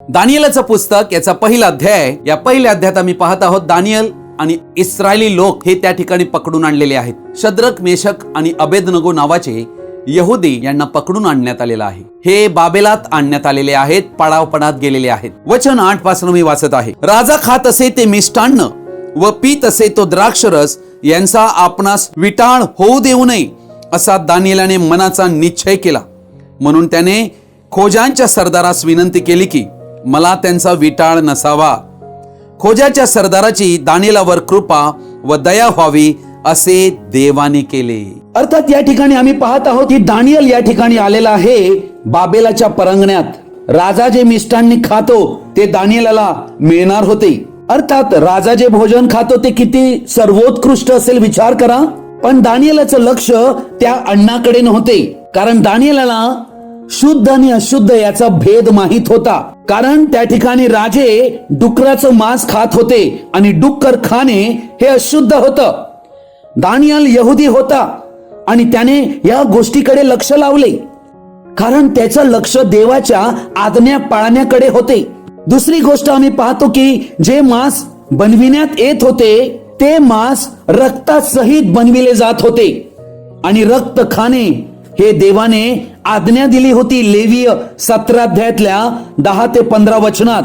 दानियलचं पुस्तक याचा पहिला अध्याय या पहिल्या अध्यायात आम्ही पाहत आहोत दानियल आणि इस्रायली लोक हे त्या ठिकाणी पकडून आणलेले आहेत. शद्रक मेशक आणि अबेदनगो नावाचे यहुदी यांना पकडून आणण्यात आलेलं आहे. हे बाबेलात आणण्यात आलेले आहेत पाडावपणात गेलेले आहेत. वचन आठपासून मी वाचत आहे. राजा खात असे ते मिष्टान्न व पीत असे तो द्राक्षरस यांचा आपणास विटाळ होऊ देऊ नये असा दानियलाने मनाचा निश्चय केला. म्हणून त्याने खोजांच्या सरदारास विनंती केली की मला त्यांचा विटाळ नसावा. खोज्याच्या सरदाराची दानिलावर कृपा व दया व्हावी असे देवाने केले. अर्थात या ठिकाणी आम्ही पाहत आहोत की दानियल या ठिकाणी आलेला आहे बाबेलाच्या परंगण्यात. राजा जे मिष्टांनी खातो ते दानियलाला मिळणार होते. अर्थात राजा जे भोजन खातो ते किती सर्वोत्कृष्ट असेल विचार करा. पण दानियलाचं लक्ष त्या अण्णाकडे नव्हते कारण दानियलाला शुद्ध आणि अशुद्ध याचा भेद माहीत होता. कारण त्या ठिकाणी राजे डुकराचं मांस खात होते आणि डुक्कर खाणे हे अशुद्ध होतं. दानियल यहुदी होता आणि त्याने या गोष्टीकडे लक्ष लावले. कारण त्याचं लक्ष देवाच्या आज्ञा पाळण्याकडे होते. दुसरी गोष्ट आम्ही पाहतो की जे मांस बनविण्यात येत होते ते मांस रक्तासहित बनविले जात होते. आणि रक्त खाणे हे देवाने आज्ञा दिली होती लेवीय सतराध्यायातल्या दहा ते पंधरा वचनात.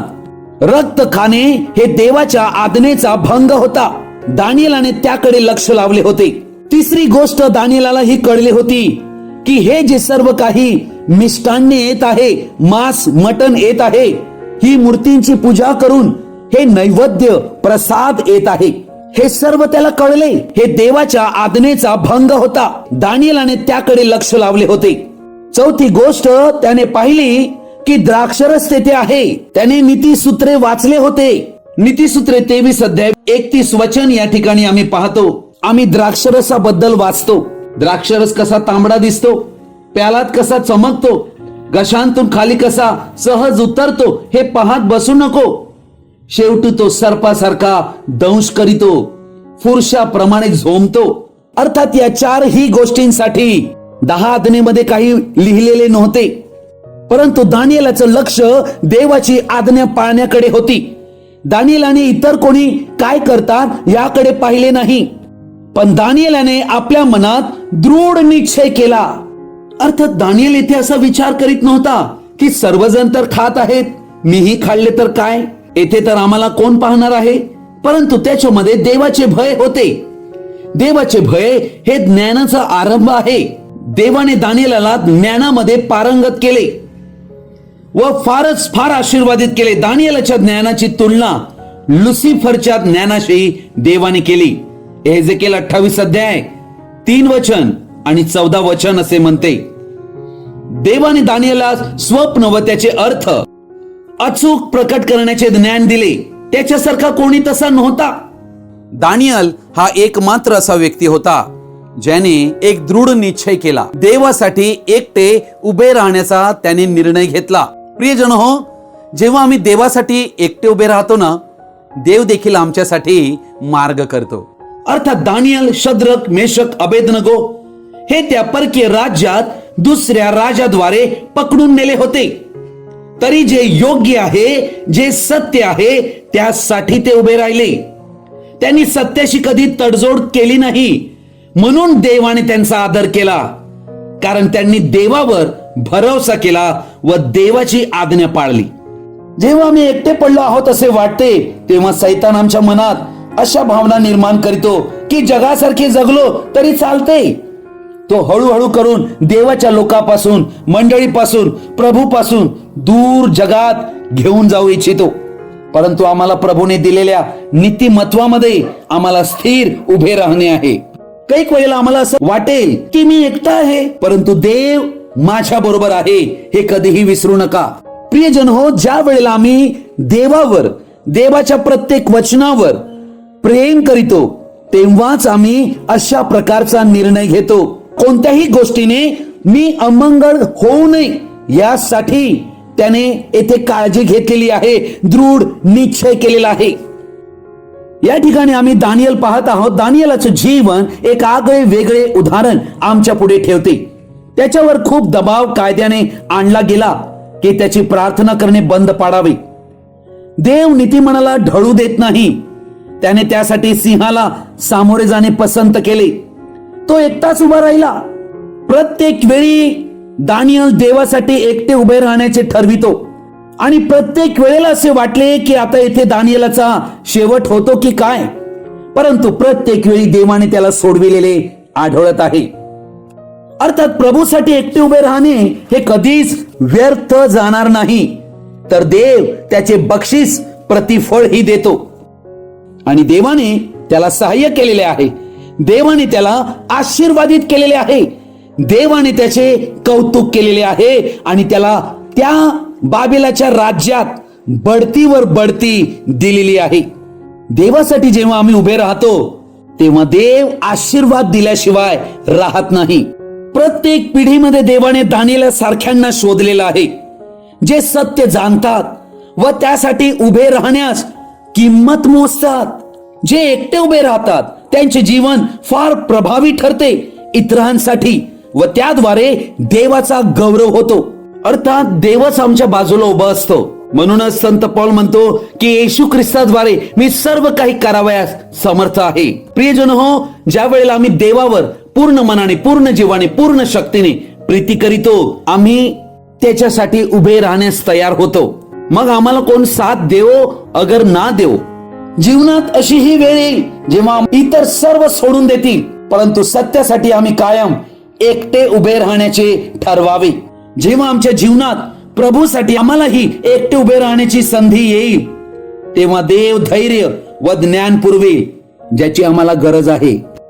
रक्त खाणे हे देवाच्या आज्ञेचा भंग होता. दानियलाने त्याकडे लक्ष लावले होते. तिसरी गोष्ट दानियलाला ही कळली होती की हे जे सर्व काही मिष्टान्य येत आहे मांस मटण येत आहे ही मूर्तींची पूजा करून हे नैवेद्य प्रसाद येत आहे. हे सर्व त्याला कळले. हे देवाच्या आज्ञेचा भंग होता. दानियलाने त्याकडे लक्ष लावले होते. चौथी गोष्ट त्याने पाहिली की द्राक्षरस तेथे आहे. त्याने नीतीसूत्रे वाचले होते. नीतीसूत्रे तेवीस अध्याय एकतीस वचन या ठिकाणी आम्ही पाहतो. आम्ही द्राक्षरसाबद्दल वाचतो. द्राक्षरस कसा तांबडा दिसतो प्यालात कसा चमकतो घशांतून खाली कसा सहज उतरतो हे पाहत बसू नको. शेवटी तो सर्पासारखा दंश करीतो. फुरशाप्रमाणे झोमतो. अर्थात या चारही गोष्टींसाठी दहा आज्ञेमध्ये काही लिहिलेले नव्हते. परंतु दानियलाचं लक्ष देवाची आज्ञा पाळण्याकडे होती. दानियलाने इतर कोणी काय करतात याकडे पाहिले नाही. पण दानियलाने आपल्या मनात दृढ निश्चय केला. अर्थात दानियल येथे असा विचार करीत नव्हता की सर्वजण तर खात आहेत मीही खाल्ले तर काय? येथे तर आम्हाला कोण पाहणार आहे? परंतु त्याच्यामध्ये देवाचे भय होते. देवाचे भय हे ज्ञानाचा आरंभ आहे. देवाने दानियलाला ज्ञानामध्ये पारंगत केले व फारच फार आशीर्वादित केले. दानियलाच्या ज्ञानाची तुलना लुसिफरच्या ज्ञानाशी देवाने केली. हे अठ्ठावीस अध्याय तीन वचन आणि चौदा वचन असे म्हणते. देवाने दानियला स्वप्न व त्याचे अर्थ अचूक प्रकट करण्याचे ज्ञान दिले. त्याच्यासारखा कोणी तसा नव्हता. दानियल हा एकमात्र असा व्यक्ती होता ज्याने एक दृढ निश्चय केला. देवासाठी एकटे उभे राहण्याचा त्याने निर्णय घेतला. प्रियजन हो जेव्हा आम्ही देवासाठी एकटे उभे राहतो ना देव देखील आमच्यासाठी मार्ग करतो. अर्थात दानियल शद्रक मेशक अबेदनगो हे त्या परकीय राज्यात दुसऱ्या राजाद्वारे पकडून नेले होते. तरी जे योग्य आहे जे सत्य आहे त्यासाठी ते उभे राहिले. त्यांनी सत्याशी कधी तडजोड केली नाही. म्हणून देवाने त्यांचा आदर केला. कारण त्यांनी देवावर भरोसा केला व देवाची आज्ञा पाळली. जेव्हा आम्ही एकटे पडलो आहोत असे वाटते तेव्हा सैतान आमच्या मनात अशा भावना निर्माण करीतो की जगासारखे जगलो तरी चालते. तो हळूहळू करून देवाच्या लोकापासून मंडळीपासून प्रभूपासून दूर जगात घेऊन जाऊ इच्छितो. परंतु आम्हाला प्रभूने दिलेल्या नीतिमत्वामध्ये आम्हाला स्थिर उभे राहणे आहे. काही वेळेला आम्हाला असं वाटेल की मी एकटा आहे परंतु देव माझ्या बरोबर आहे हे कधीही विसरू नका. प्रियजन हो ज्या वेळेला आम्ही देवावर देवाच्या प्रत्येक वचनावर प्रेम करीतो तेव्हाच आम्ही अशा प्रकारचा निर्णय घेतो. कोणत्याही गोष्टीने मी अमंगळ होऊ नये यासाठी त्याने येथे काळजी घेतलेली आहे दृढ निश्चय केलेला आहे. या ठिकाणी आम्ही दानियल पाहत आहोत. दानियलाचं जीवन एक आगळे वेगळे उदाहरण आमच्या पुढे ठेवते. त्याच्यावर खूप दबाव कायद्याने आणला गेला की त्याची प्रार्थना करणे बंद पाडावे. देव नीतिमनाला ढळू देत नाही. त्याने त्यासाठी सिंहाला सामोरे जाणे पसंत केले. तो एकटाच उभा राहिला. प्रत्येक वेळी दानियल देवासाठी एकटे उभे राहण्याचे ठरवितो. आणि प्रत्येक वेळेला असे वाटले की आता येथे दानियलाचा शेवट होतो की काय? परंतु प्रत्येक वेळी देवाने त्याला सोडविलेले आढळत आहे. अर्थात प्रभूसाठी एकटे उभे राहणे हे कधीच व्यर्थ जाणार नाही. तर देव त्याचे बक्षीस प्रतिफळ ही देतो. आणि देवाने त्याला सहाय्य केलेले आहे. देवाने त्याला आशीर्वादित केलेले आहे. देवाने त्याचे कौतुक केलेले आहे आणि त्याला त्या बाबेलाच्या राज्यात बढतीवर बढती दिलेली आहे. देवासाठी जेव्हा आम्ही उभे राहतो तेव्हा देव आशीर्वाद दिल्याशिवाय राहत नाही. प्रत्येक पिढीमध्ये देवाने दानिला सारख्यांना शोधलेलं आहे. जे सत्य जाणतात व त्यासाठी उभे राहण्यास किंमत मोजतात जे एकटे उभे राहतात त्यांचे जीवन फार प्रभावी ठरते इतरांसाठी व त्याद्वारे देवाचा गौरव होतो. अर्थात देवच आमच्या बाजूला उभा असतो. म्हणूनच संत पॉल म्हणतो की येशू ख्रिस्ताद्वारे मी सर्व काही करावयास समर्थ आहे. प्रियजन हो ज्या वेळेला आम्ही देवावर पूर्ण मनाने पूर्ण जीवाने पूर्ण शक्तीने प्रीती करीतो आम्ही त्याच्यासाठी उभे राहण्यास तयार होतो. मग आम्हाला कोण साथ देवो? अगर ना देवो जीवनात अशी ही वेळ येईल जेव्हा इतर सर्व सोडून देतील. परंतु सत्यासाठी आम्ही कायम एकटे उभे राहण्याचे ठरवावे. जेव्हा आमच्या जीवनात प्रभूसाठी आम्हालाही एकटे उभे राहण्याची संधी येईल तेव्हा देव धैर्य व ज्ञान पुरवेल ज्याची आम्हाला गरज आहे.